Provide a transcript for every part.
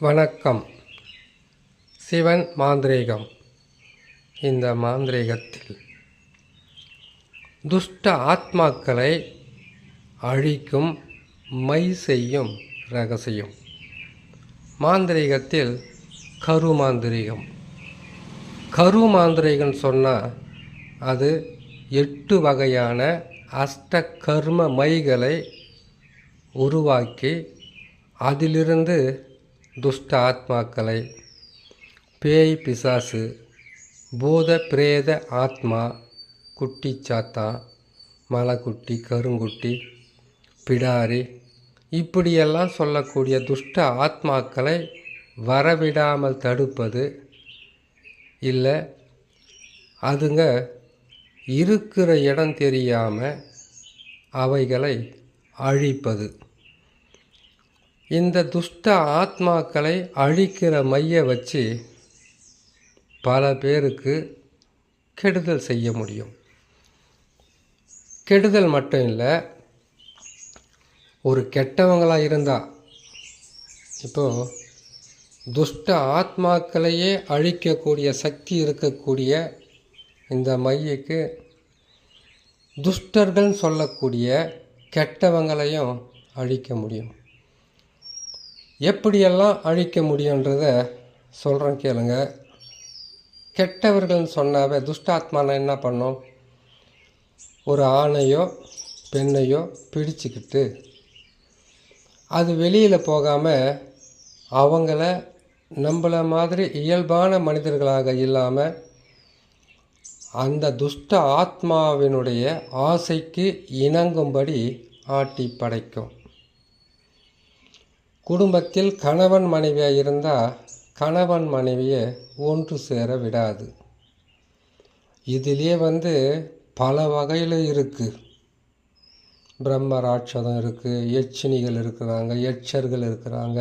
வணக்கம். சிவன் மாந்திரீகம். இந்த மாந்திரீகத்தில் துஷ்ட ஆத்மாக்களை அழிக்கும் மை செய்யும் ரகசியம். மாந்திரீகத்தில் கரு மாந்திரீகம். கரு மாந்திரீகம் சொன்னால் அது எட்டு வகையான அஷ்ட கர்ம மைகளை உருவாக்கி அதிலிருந்து துஷ்ட ஆத்மாக்களை பேய் பிசாசு பூத பிரேத ஆத்மா குட்டி சாத்தா மலைக்குட்டி கருங்குட்டி பிடாரி இப்படியெல்லாம் சொல்லக்கூடிய துஷ்ட ஆத்மாக்களை வரவிடாமல் தடுப்பது இல்லை. அதுங்க இருக்கிற இடம் தெரியாமல் அவைகளை அழிப்பது. இந்த துஷ்ட ஆத்மாக்களை அழிக்கிற மைய வச்சு பல பேருக்கு கெடுதல் செய்ய முடியும். கெடுதல் மட்டும் இல்லை ஒரு கெட்டவங்களாக இருந்தால் இப்போது துஷ்ட ஆத்மாக்களையே அழிக்கக்கூடிய சக்தி இருக்கக்கூடிய இந்த மையக்கு துஷ்டர்கள் சொல்லக்கூடிய கெட்டவங்களையும் அழிக்க முடியும். எப்படியெல்லாம் அழிக்க முடியுன்றத சொல்கிறேன் கேளுங்க. கெட்டவர்கள்னு சொன்னாவே துஷ்டாத்மானா என்ன பண்ணும்? ஒரு ஆணையோ பெண்ணையோ பிடிச்சிக்கிட்டு அது வெளியில் போகாமல் அவங்கள நம்மள மாதிரி இயல்பான மனிதர்களாக இல்லாமல் அந்த துஷ்ட ஆத்மாவினுடைய ஆசைக்கு இணங்கும்படி ஆட்டி படைக்கும். குடும்பத்தில் கணவன் மனைவியாக இருந்தால் கணவன் மனைவியை ஒன்று சேர விடாது. இதிலே வந்து பல வகையில் இருக்குது பிரம்ம ராட்சதம் இருக்குது எச்சினிகள் இருக்கிறாங்க எச்சர்கள் இருக்கிறாங்க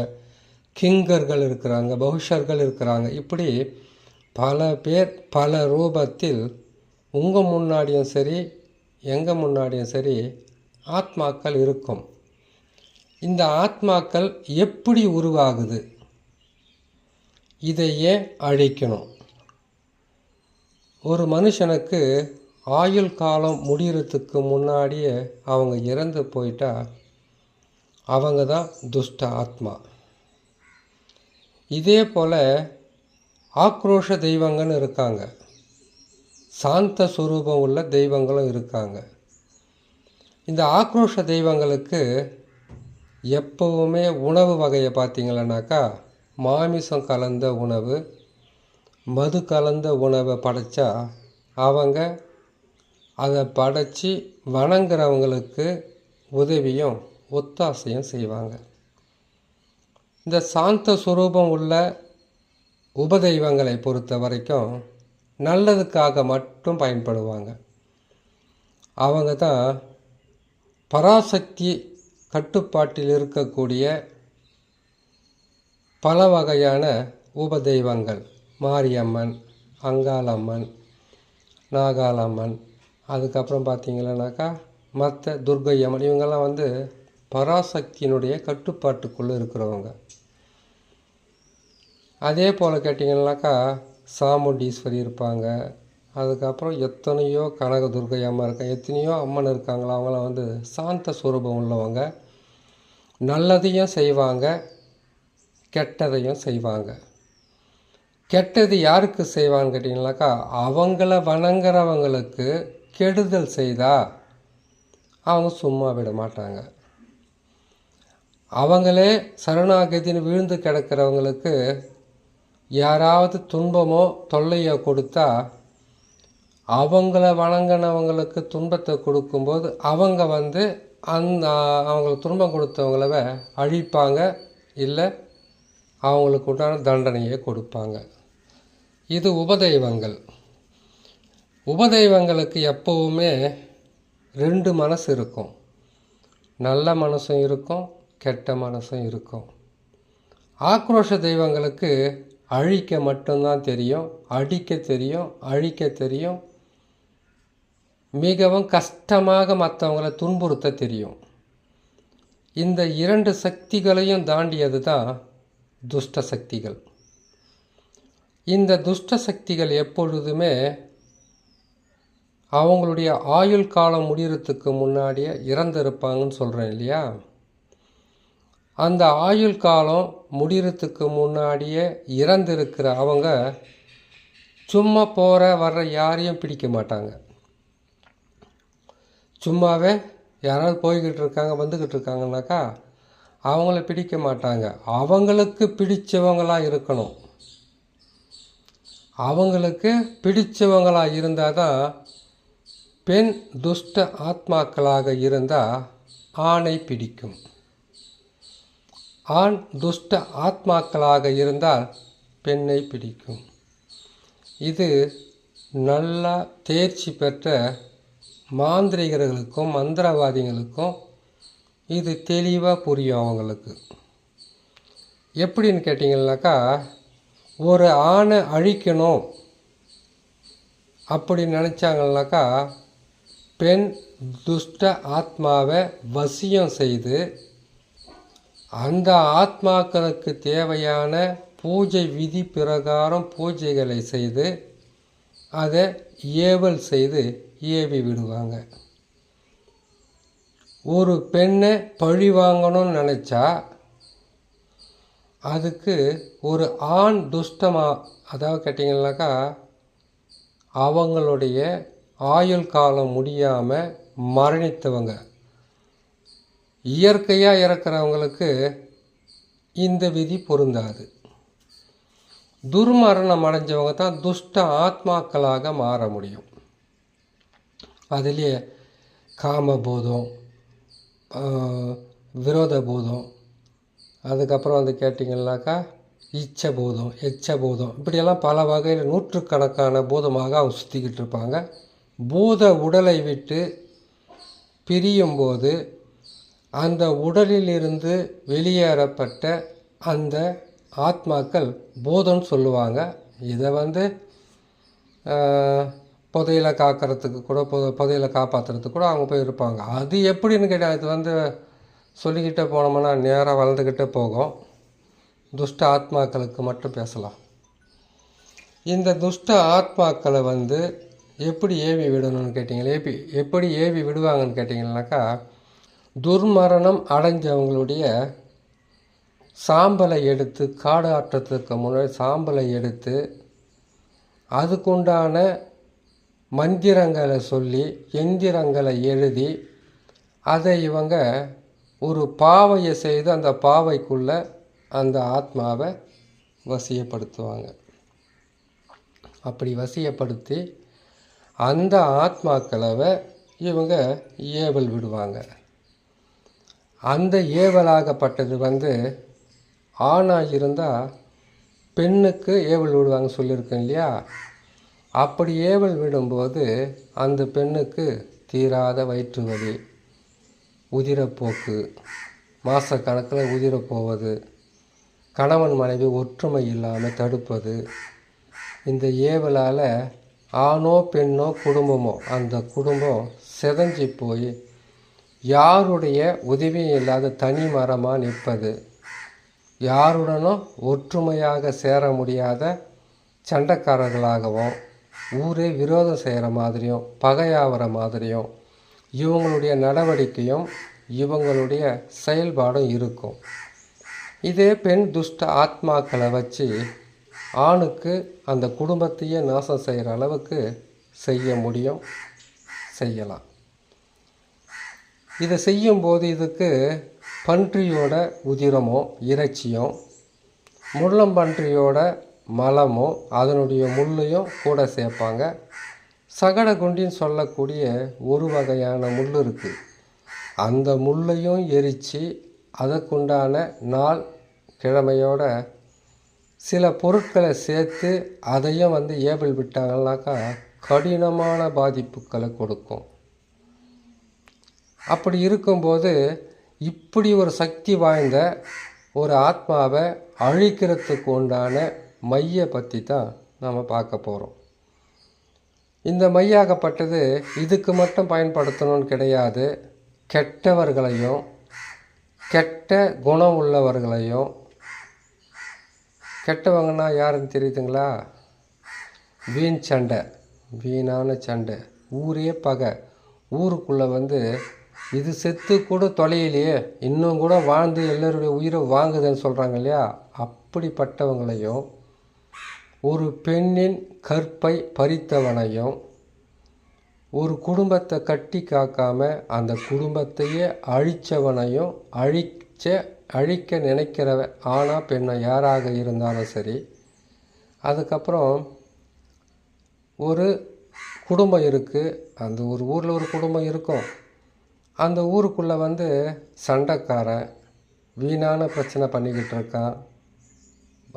கிங்கர்கள் இருக்கிறாங்க பகுஷர்கள் இருக்கிறாங்க. இப்படி பல பேர் பல ரூபத்தில் உங்கள் முன்னாடியும் சரி எங்கள் முன்னாடியும் சரி ஆத்மாக்கள் இருக்கும். இந்த ஆத்மாக்கள் எப்படி உருவாகுது? இதையே அழைக்கணும். அழிக்கணும் ஒரு மனுஷனுக்கு ஆயுள் காலம் முடிகிறதுக்கு முன்னாடியே அவங்க இறந்து போயிட்டா அவங்க தான் துஷ்ட ஆத்மா. இதே போல் ஆக்ரோஷ தெய்வங்கள்னு இருக்காங்க. சாந்த சுரூபம் உள்ள தெய்வங்களும் இருக்காங்க. இந்த ஆக்ரோஷ தெய்வங்களுக்கு எப்போவுமே உணவு வகையை பார்த்தீங்களனாக்கா மாமிசம் கலந்த உணவு மது கலந்த உணவை படைச்சா அவங்க அதை படைச்சி வணங்குறவங்களுக்கு உதவியும் ஒத்தாசையும் செய்வாங்க. இந்த சாந்த சுரூபம் உள்ள உபதெய்வங்களை பொறுத்த வரைக்கும் நல்லதுக்காக மட்டும் பயன்படுவாங்க. அவங்க தான் பராசக்தி கட்டுப்பாட்டில் இருக்கக்கூடிய பல வகையான உபதெய்வங்கள். மாரியம்மன் அங்காளம்மன் நாகாளம்மன் அதுக்கப்புறம் பார்த்திங்களனாக்கா மற்ற துர்கையம்மன் இவங்கெல்லாம் வந்து பராசக்தியினுடைய கட்டுப்பாட்டுக்குள்ளே இருக்கிறவங்க. அதே போல் கேட்டிங்கன்னாக்கா சாமுண்டீஸ்வரி இருப்பாங்க அதுக்கப்புறம் எத்தனையோ கனக துர்கை அம்மா இருக்காங்க. எத்தனையோ அம்மன் இருக்காங்களா? அவங்களாம் வந்து சாந்த சுரூபம் உள்ளவங்க. நல்லதையும் செய்வாங்க கெட்டதையும் செய்வாங்க. கெட்டது யாருக்கு செய்வான்னு கேட்டிங்கனாக்கா அவங்கள வணங்குறவங்களுக்கு கெடுதல் செய்தால் அவங்க சும்மா விட மாட்டாங்க. அவங்களே சரணாகதின்னு விழுந்து கிடக்கிறவங்களுக்கு யாராவது துன்பமோ தொல்லையோ கொடுத்தா அவங்கள வணங்கினவங்களுக்கு துன்பத்தை கொடுக்கும்போது அவங்க வந்து அந்த அவங்களுக்கு துன்பம் கொடுத்தவங்கள அழிப்பாங்க இல்லை அவங்களுக்கு உண்டான தண்டனையை கொடுப்பாங்க. இது உபதெய்வங்கள். உபதெய்வங்களுக்கு எப்போவுமே ரெண்டு மனசு இருக்கும். நல்ல மனசும் இருக்கும் கெட்ட மனசும் இருக்கும். ஆக்ரோஷ தெய்வங்களுக்கு அழிக்க மட்டும்தான் தெரியும் அடிக்க தெரியும் அழிக்க தெரியும் மிகவும் கஷ்டமாக மற்றவங்கள துன்புறுத்த தெரியும். இந்த இரண்டு சக்திகளையும் தாண்டியது தான் துஷ்ட சக்திகள். இந்த துஷ்ட சக்திகள் எப்பொழுதுமே அவங்களுடைய ஆயுள் காலம் முடிகிறதுக்கு முன்னாடியே இறந்திருப்பாங்கன்னு சொல்கிறேன் இல்லையா? அந்த ஆயுள் காலம் முடிகிறதுக்கு முன்னாடியே இறந்திருக்கிற அவங்க சும்மா போகிற வர்ற யாரையும் பிடிக்க மாட்டாங்க. சும்மாவே யாராவது போய்கிட்டு இருக்காங்க வந்துக்கிட்டு இருக்காங்கனாக்கா அவங்கள பிடிக்க மாட்டாங்க. அவங்களுக்கு பிடிச்சவங்களாக இருக்கணும். அவங்களுக்கு பிடிச்சவங்களாக இருந்தால் தான் பெண் துஷ்ட ஆத்மாக்களாக இருந்தால் ஆணை பிடிக்கும். ஆண் துஷ்ட ஆத்மாக்களாக இருந்தால் பெண்ணை பிடிக்கும். இது நல்லா தேர்ச்சி பெற்ற மாந்திரிகர்களுக்கும் மந்திரவாதிகளுக்கும் இது தெளிவாக புரியும் அவங்களுக்கு. எப்படின்னு கேட்டிங்கனாக்கா ஒரு ஆணை அழிக்கணும் அப்படி நினச்சாங்கனாக்கா பெண் துஷ்ட ஆத்மாவை வசியம் செய்து அந்த ஆத்மாக்களுக்கு தேவையான பூஜை விதி பிரகாரம் பூஜைகளை செய்து அதை ஏவல் செய்து ஏவி விடுவாங்க. ஒரு பெண்ணை பழி வாங்கணும்னு நினச்சா அதுக்கு ஒரு ஆண் துஷ்டமாக அதாவது கேட்டிங்கனாக்கா அவங்களுடைய ஆயுள் காலம் முடியாமல் மரணித்தவங்க. இயற்கையாக இறக்குறவங்களுக்கு இந்த விதி பொருந்தாது. துர்மரணம் அடைஞ்சவங்க தான் துஷ்ட ஆத்மாக்களாக மாற முடியும். அதுலேயே காமபூதம் விரோத பூதம் அதுக்கப்புறம் வந்து கேட்டிங்கன்னாக்கா இச்ச பூதம் எச்ச பூதம் இப்படியெல்லாம் பல வகையில் நூற்றுக்கணக்கான பூதமாக அவங்க சுற்றிக்கிட்டு இருப்பாங்க. பூத உடலை விட்டு பிரியும்போது அந்த உடலிலிருந்து வெளியேறப்பட்ட அந்த ஆத்மாக்கள் பூதம்னு சொல்லுவாங்க. இதை வந்து புதையில காக்கிறதுக்கு கூட புத புதையில காப்பாற்றுறதுக்கு கூட அவங்க போய் இருப்பாங்க அது எப்படின்னு கேட்டால் அது வந்து சொல்லிக்கிட்டே போனோம்னா நேராக வளர்ந்துக்கிட்டே போகும். துஷ்ட ஆத்மாக்களுக்கு மட்டும் பேசலாம். இந்த துஷ்ட ஆத்மாக்களை வந்து எப்படி ஏவி விடணும்னு கேட்டிங்களா ஏபி எப்படி ஏவி விடுவாங்கன்னு கேட்டிங்கனாக்கா துர்மரணம் அடைஞ்சவங்களுடைய சாம்பலை எடுத்து காடு ஆற்றத்துக்கு முன்னாடி சாம்பலை எடுத்து அதுக்குண்டான மந்திரங்களை சொல்லி எந்திரங்களை எழுதி அதை இவங்க ஒரு பாவையை செய்து அந்த பாவைக்குள்ளே அந்த ஆத்மாவை வசியப்படுத்துவாங்க. அப்படி வசியப்படுத்தி அந்த ஆத்மாக்களவை இவங்க ஏவல் விடுவாங்க. அந்த ஏவலாகப்பட்டது வந்து ஆணாக இருந்தால் பெண்ணுக்கு ஏவல் விடுவாங்க சொல்லியிருக்கேன் இல்லையா? அப்படி ஏவல் விடும்போது அந்த பெண்ணுக்கு தீராத வயிற்று வலி உதிரப்போக்கு மாதக்கணக்கில் உதிரப்போவது கணவன் மனைவி ஒற்றுமை இல்லாமல் தடுப்பது. இந்த ஏவலால் ஆணோ பெண்ணோ குடும்பமோ அந்த குடும்பம் செதஞ்சி போய் யாருடைய உதவியும் இல்லாத தனி மரமாக நிற்பது. யாருடனும் ஒற்றுமையாக சேர முடியாத சண்டைக்காரர்களாகவும் ஊரே விரோதம் செய்கிற மாதிரியும் பகையாகிற மாதிரியும் இவங்களுடைய நடவடிக்கையும் இவங்களுடைய செயல்பாடும் இருக்கும். இதே பெண் துஷ்ட ஆத்மாக்களை வச்சு ஆணுக்கு அந்த குடும்பத்தையே நாசம் செய்கிற அளவுக்கு செய்ய முடியும் செய்யலாம். இதை செய்யும்போது இதுக்கு பன்றியோட உதிரமோ இறைச்சியும் முள்ளம்பன்றியோட மலமும் அதனுடைய முள்ளையும் கூட சேர்ப்பாங்க. சகடகுண்டின்னு சொல்லக்கூடிய ஒரு வகையான முள் இருக்குது அந்த முள்ளையும் எரித்து அதற்குண்டான நாள் கிழமையோட சில பொருட்களை சேர்த்து அதையும் வந்து ஏபிள் விட்டாங்கன்னாக்கா கடினமான பாதிப்புகளை கொடுக்கும். அப்படி இருக்கும்போது இப்படி ஒரு சக்தி வாய்ந்த ஒரு ஆத்மாவை அழிக்கிறதுக்கு உண்டான மையை பற்றி தான் நாம் பார்க்க போகிறோம் இந்த மையாகப்பட்டது இதுக்கு மட்டும் பயன்படுத்தணும்னு கிடையாது. கெட்டவர்களையும் கெட்ட குணம் உள்ளவர்களையும் கெட்டவங்கன்னா யாருன்னு தெரியுதுங்களா? வீண் சண்டை வீணான சண்டை. ஊரே பகை. ஊருக்குள்ளே வந்து இது செத்து கூட தொலையிலையே இன்னும் கூட வாழ்ந்து எல்லோருடைய உயிரை வாங்குதுன்னு சொல்கிறாங்க இல்லையா? அப்படிப்பட்டவங்களையும் ஒரு பெண்ணின் கற்பை பறித்தவனையும் ஒரு குடும்பத்தை கட்டி காக்காம அந்த குடும்பத்தையே அழித்தவனையும் அழிச்ச அழிக்க நினைக்கிறவன் ஆனால் பெண்ணை யாராக இருந்தாலும் சரி அதுக்கப்புறம் ஒரு குடும்பம் இருக்குது அந்த ஒரு ஊரில் ஒரு குடும்பம் இருக்கும். அந்த ஊருக்குள்ளே வந்து சண்டைக்காரன் வீணான பிரச்சனை பண்ணிக்கிட்டு இருக்கான்.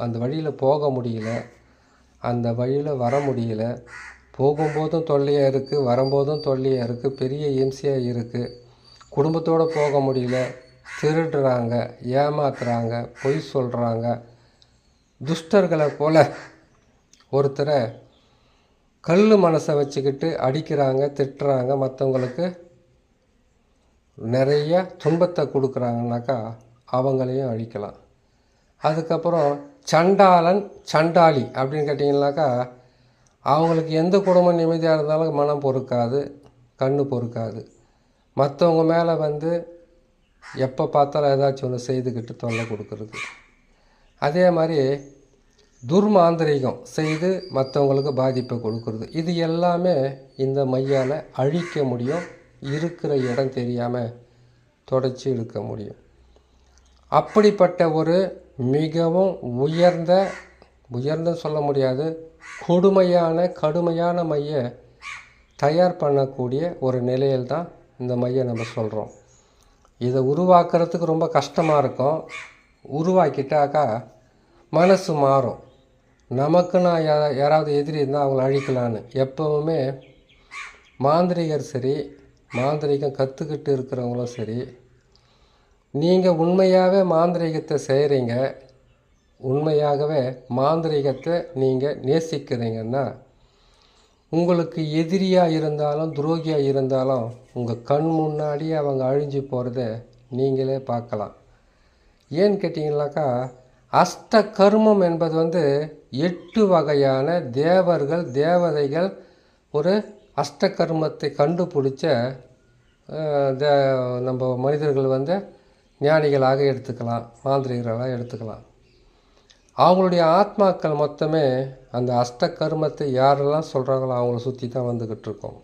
அந்த வழியில் போக முடியல. அந்த வழியில் வர முடியல. போகும்போதும் தொல்லையாக இருக்குது வரும்போதும் தொல்லையாக இருக்குது பெரிய இம்சையாக இருக்குது குடும்பத்தோடு போக முடியல. திருடுறாங்க ஏமாத்துறாங்க பொய் சொல்கிறாங்க துஷ்டர்களை போல் ஒருத்தரை கல் மனசை வச்சுக்கிட்டு அடிக்கிறாங்க திட்டுறாங்க. மற்றவங்களுக்கு நிறைய துன்பத்தை கொடுக்குறாங்கனாக்கா அவங்களையும் அழிக்கலாம். அதுக்கப்புறம் சண்டாளன் சண்டாளி அப்படின்னு கேட்டிங்கனாக்கா அவங்களுக்கு எந்த குடும்பம் நிம்மதியாக இருந்தாலும் மனம் பொறுக்காது கண்ணு பொறுக்காது. மற்றவங்க மேலே வந்து எப்போ பார்த்தாலும் ஏதாச்சும் ஒன்று செய்துக்கிட்டு தொல்லை கொடுக்குறது. அதே மாதிரி துர்மாந்திரிகம் செய்து மற்றவங்களுக்கு பாதிப்பை கொடுக்குறது. இது எல்லாமே இந்த மையால் அழிக்க முடியும் இருக்கிற இடம் தெரியாமல் தொடச்சி இழுக்க முடியும். அப்படிப்பட்ட ஒரு மிகவும் உயர்ந்த உயர்ந்த சொல்ல முடியாது கொடுமையான கடுமையான மைய தயார் பண்ணக்கூடிய ஒரு நிலையில் தான் இந்த மையை நம்ம சொல்கிறோம் இதை உருவாக்குறதுக்கு ரொம்ப கஷ்டமாக இருக்கும். உருவாக்கிட்டாக்கா மனசு மாறும். நமக்கு நான் யாராவது எதிரி இருந்தால் அவங்கள அழிக்கலான்னு. எப்போவுமே மாந்திரிகர் சரி மாந்திரிகம் கற்றுக்கிட்டு இருக்கிறவங்களும் சரி நீங்கள் உண்மையாகவே மாந்திரீகத்தை செய்கிறீங்க உண்மையாகவே மாந்திரீகத்தை நீங்கள் நேசிக்கிறீங்கன்னா உங்களுக்கு எதிரியாக இருந்தாலும் துரோகியாக இருந்தாலும் உங்கள் கண் முன்னாடி அவங்க அழிஞ்சு போகிறத நீங்களே பார்க்கலாம். ஏன்னு கேட்டிங்கனாக்கா அஷ்ட கர்மம் என்பது வந்து எட்டு வகையான தேவர்கள் தேவதைகள் ஒரு அஷ்ட கர்மத்தை கண்டுபிடிச்ச நம்ம மனிதர்கள் வந்து ஞானிகளாக எடுத்துக்கலாம் மாந்திரிகர்களாக எடுத்துக்கலாம். அவங்களுடைய ஆத்மாக்கள் மொத்தமே அந்த அஷ்ட கர்மத்தை யாரெல்லாம் சொல்கிறாங்களோ அவங்கள சுற்றி தான் வந்துக்கிட்டு இருக்கோம்.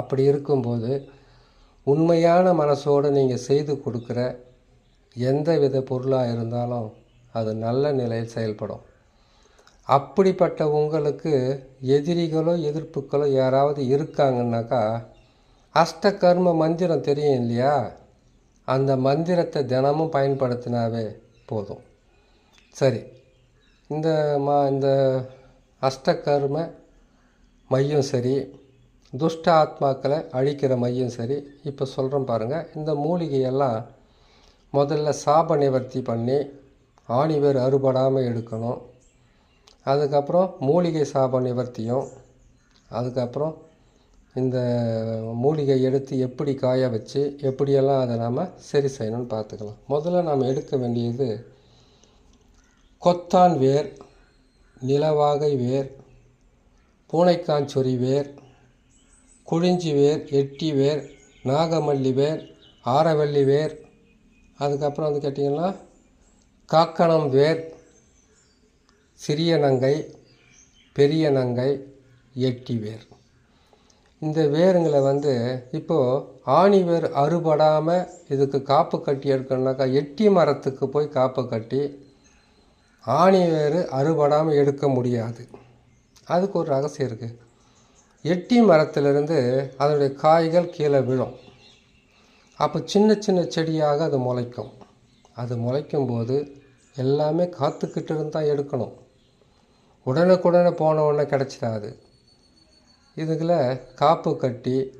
அப்படி இருக்கும்போது உண்மையான மனசோடு நீங்கள் செய்து கொடுக்குற எந்த வித பொருளாக இருந்தாலும் அது நல்ல நிலையில் செயல்படும். அப்படிப்பட்ட உங்களுக்கு எதிரிகளோ எதிர்ப்புகளோ யாராவது இருக்காங்கன்னாக்கா அஷ்ட கர்ம மந்திரம் தெரியும் இல்லையா? அந்த மந்திரத்தை தினமும் பயன்படுத்தினாவே போதும். சரி இந்த மா இந்த அஷ்டகர்ம மையம் சரி துஷ்ட ஆத்மாக்களை அழிக்கிற மையம் சரி இப்போ சொல்கிறோம் பாருங்கள் இந்த மூலிகையெல்லாம் முதல்ல சாப நிவர்த்தி பண்ணி ஆணிவேர் அறுபடாமல் எடுக்கணும். அதுக்கப்புறம் மூலிகை சாப நிவர்த்தியும் அதுக்கப்புறம் இந்த மூலிகை எடுத்து எப்படி காய வச்சு எப்படியெல்லாம் அதை நாம் சரி செய்யணும்னு பார்த்துக்கலாம். முதல்ல நாம் எடுக்க வேண்டியது கொத்தான் வேர் நிலவாகை வேர் பூனைக்காஞ்சொறி வேர் குழிஞ்சி வேர் எட்டி வேர் நாகமல்லி வேர் ஆரவல்லி வேர் அதுக்கப்புறம் வந்து கேட்டிங்கன்னா காக்கணம் வேர் சிறிய நங்கை பெரிய நங்கை எட்டி வேர். இந்த வேருங்களை வந்து இப்போது ஆணி வேர் அறுபடாமல் இதுக்கு காப்பு கட்டி எடுக்கணுனாக்கா எட்டி மரத்துக்கு போய் காப்பு கட்டி ஆணி வேர் அறுபடாமல் எடுக்க முடியாது. அதுக்கு ஒரு ரகசியம் இருக்குது எட்டி மரத்திலிருந்து அதனுடைய காய்கள் கீழே விழும். அப்போ சின்ன சின்ன செடியாக அது முளைக்கும். அது முளைக்கும் போது எல்லாமே காத்துக்கிட்டு இருந்தால் எடுக்கணும். உடனுக்குடனே போன உடனே கிடச்சிடாது. இதுகளை காப்பு கட்டி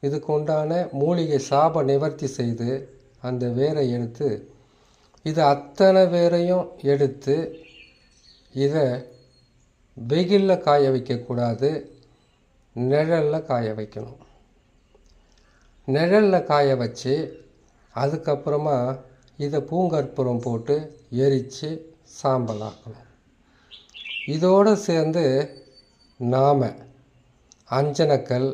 இதுக்கு உண்டான மூலிகை சாப நிவர்த்தி செய்து அந்த வேரை எடுத்து இது அத்தனை வேரையும் எடுத்து இதை வெயிலில் காய வைக்கக்கூடாது நிழலில் காய வைக்கணும். நிழலில் காய வச்சு அதுக்கப்புறமா இதை பூங்கற்பூரம் போட்டு எரித்து சாம்பலாக்கணும். இதோடு சேர்ந்து நாம் அஞ்சனக்கல்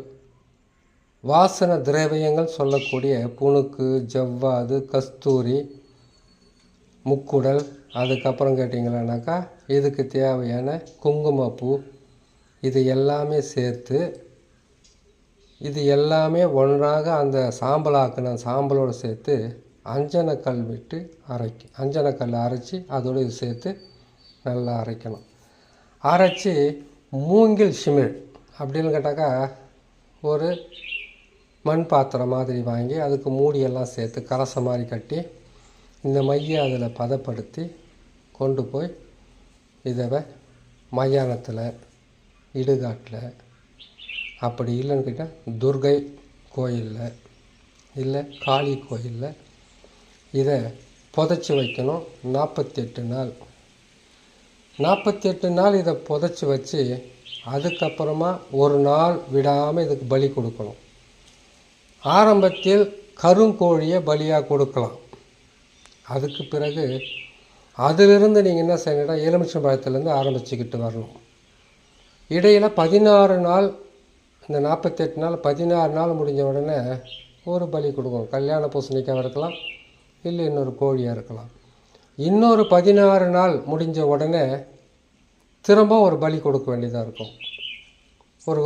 வாசன திரவியங்கள் சொல்லக்கூடிய புணுக்கு ஜவ்வாது கஸ்தூரி முக்குடல் அதுக்கப்புறம் கேட்டிங்களானாக்கா இதுக்கு தேவையான குங்குமப்பூ இது எல்லாமே சேர்த்து இது எல்லாமே ஒன்றாக அந்த சாம்பலாக்கின சாம்பலோடு சேர்த்து அஞ்சனக்கல் விட்டு அரைக்கும் அஞ்சனக்கல் அரைச்சி அதோடு சேர்த்து நல்லா அரைக்கணும். அரைச்சி மூங்கில் சிமிழ். அப்படின்னு கேட்டாக்கா ஒரு மண் பாத்திரம் மாதிரி வாங்கி அதுக்கு மூடியெல்லாம் சேர்த்து கலச மாதிரி கட்டி இந்த மையை அதில் பதப்படுத்தி கொண்டு போய் இதை மயானத்தில் இடுகாட்டில் அப்படி இல்லைன்னு கேட்டால் துர்கை கோயிலில் இல்லை காளி கோயிலில் இதை புதைச்சி வைக்கணும் நாற்பத்தெட்டு நாள். நாற்பத்தெட்டு நாள் இதை புதைச்சி வச்சு அதுக்கப்புறமா ஒரு நாள் விடாமல் இதுக்கு பலி கொடுக்கணும். ஆரம்பத்தில் கருங்கோழியை பலியாக கொடுக்கலாம். அதுக்கு பிறகு அதிலிருந்து நீங்கள் என்ன செய்யணும்னா எலுமிச்சம் பழத்துலேருந்து ஆரம்பிச்சுக்கிட்டு வரணும். இடையில் பதினாறு நாள் இந்த நாற்பத்தெட்டு நாள் பதினாறு நாள் முடிஞ்ச உடனே ஒரு பலி கொடுக்கும் கல்யாண பூசணிக்காக இருக்கலாம் இல்லை இன்னொரு கோழியாக இருக்கலாம். இன்னொரு பதினாறு நாள் முடிஞ்ச உடனே திரும்ப ஒரு பலி கொடுக்க வேண்டியதாக இருக்கும். ஒரு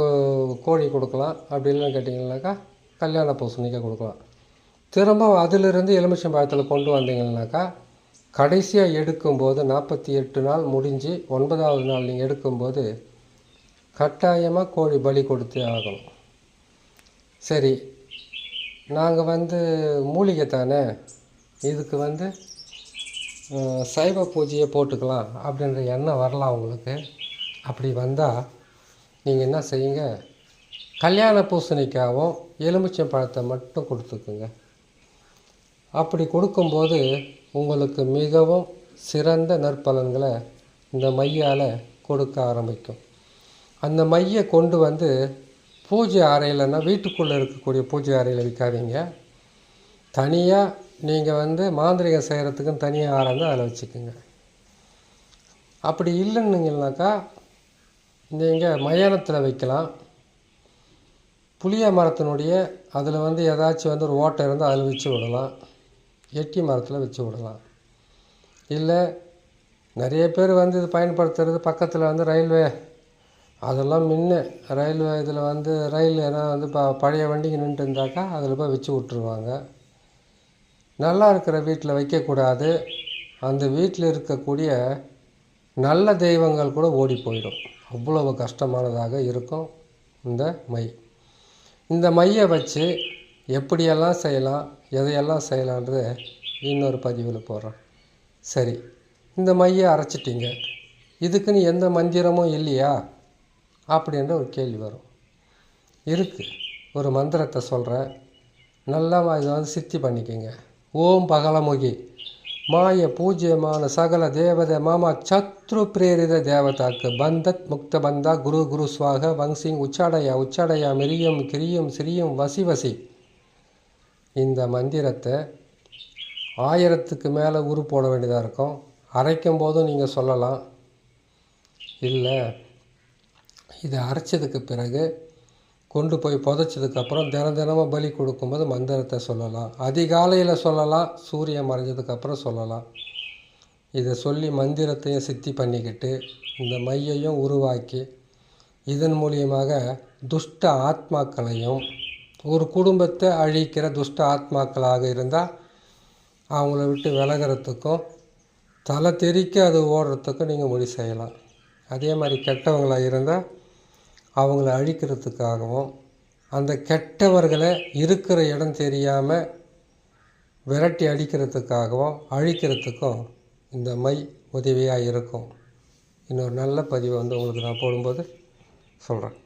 கோழி கொடுக்கலாம். அப்படி இல்லைன்னு கேட்டிங்கனாக்கா கல்யாண பூசணிக்காய் கொடுக்கலாம். திரும்ப அதிலிருந்து எலுமிச்சம் பழத்தில் கொண்டு வந்தீங்கன்னாக்கா கடைசியாக எடுக்கும்போது நாற்பத்தி எட்டு நாள் முடிஞ்சு ஒன்பதாவது நாள் நீங்கள் எடுக்கும்போது கட்டாயமாக கோழி பலி கொடுத்தே ஆகணும். சரி நாங்கள் வந்து மூலிகை தானே இதுக்கு வந்து சைவ பூஜையை போட்டுக்கலாம் அப்படின்ற எண்ணம் வரலாம் உங்களுக்கு. அப்படி வந்தால் நீங்கள் என்ன செய்யுங்க? கல்யாண பூசணிக்காகவும் எலுமிச்சம் பழத்தை மட்டும் கொடுத்துக்குங்க. அப்படி கொடுக்கும்போது உங்களுக்கு மிகவும் சிறந்த நற்பலன்களை இந்த மையால் கொடுக்க ஆரம்பிக்கும். அந்த மையை கொண்டு வந்து பூஜை அறையிலன்னா வீட்டுக்குள்ளே இருக்கக்கூடிய பூஜை அறையில் வைக்காதீங்க. தனியாக நீங்கள் வந்து மாந்திரிகம் செய்கிறதுக்குன்னு தனியாக ஆரம்பி அதில் வச்சுக்கோங்க. அப்படி இல்லைன்னுங்கனாக்கா நீங்கள் மயானத்தில் வைக்கலாம். புளிய மரத்தினுடைய அதில் வந்து ஏதாச்சும் வந்து ஒரு ஓட்டை இருந்தால் அதில் வச்சு விடலாம். எட்டி மரத்தில் வச்சு விடலாம். இல்லை நிறைய பேர் வந்து இது பயன்படுத்துறது பக்கத்தில் வந்து ரயில்வே. அதெல்லாம் முன்ன ரயில்வே இதில் வந்து ரயில் ஏன்னா வந்து ப பழைய வண்டிங்க நின்றுட்டு இருந்தாக்கா அதில் போய் வச்சு விட்ருவாங்க நல்லா இருக்கிற வீட்டில் வைக்கக்கூடாது. அந்த வீட்டில் இருக்கக்கூடிய நல்ல தெய்வங்கள் கூட ஓடி போயிடும். அவ்வளவு கஷ்டமானதாக இருக்கும் இந்த மை. இந்த மையை வச்சு எப்படியெல்லாம் செய்யலாம் எதையெல்லாம் செய்யலான்றது இன்னொரு பதிவில் போடுறேன் சரி இந்த மையை அரைச்சிட்டிங்க. இதுக்குன்னு எந்த மந்திரமும் இல்லையா? அப்படின்ற ஒரு கேள்வி வரும். இருக்குது ஒரு மந்திரத்தை சொல்கிறேன் நல்லா இதை வந்து சித்தி பண்ணிக்கோங்க. ஓம் பகலமுகி. மாய பூஜ்யமான சகல தேவத மாமா சத்ரு பிரேரித தேவதாக்கு பந்தத் முக்த பந்தா குரு குரு சுவாக வங்சிங் உச்சாடையா உச்சாடையா மிரியம் கிரியம் சிரியம் வசி வசி. இந்த மந்திரத்தை ஆயிரத்துக்கு மேலே உரு போட வேண்டியதாக இருக்கும். அரைக்கும் போதும் நீங்கள் சொல்லலாம். இல்லை இதை அரைச்சதுக்கு பிறகு கொண்டு போய் புதைச்சதுக்கப்புறம் தினம் தினமும் பலி கொடுக்கும்போது மந்திரத்தை சொல்லலாம். அதிகாலையில் சொல்லலாம் சூரியன் மறைஞ்சதுக்கப்புறம் சொல்லலாம். இதை சொல்லி மந்திரத்தையும் சித்தி பண்ணிக்கிட்டு இந்த மையையும் உருவாக்கி இதன் மூலியமாக துஷ்ட ஆத்மாக்களையும் ஒரு குடும்பத்தை அழிக்கிற துஷ்ட ஆத்மாக்களாக இருந்தால் அவங்கள விட்டு விலகிறதுக்கும் தலை தெறிக்க அது ஓடுறதுக்கும் நீங்கள் முடி செய்யலாம். அதே மாதிரி கெட்டவங்களாக இருந்தால் அவங்கள அழிக்கிறதுக்காகவும் அந்த கெட்டவர்களை இருக்கிற இடம் தெரியாமல் விரட்டி அடிக்கிறதுக்காகவும் அழிக்கிறதுக்கும் இந்த மை உதவியாக இருக்கும். இன்னொரு நல்ல பதிவை வந்து உங்களுக்கு நான் போடும்போது சொல்கிறேன்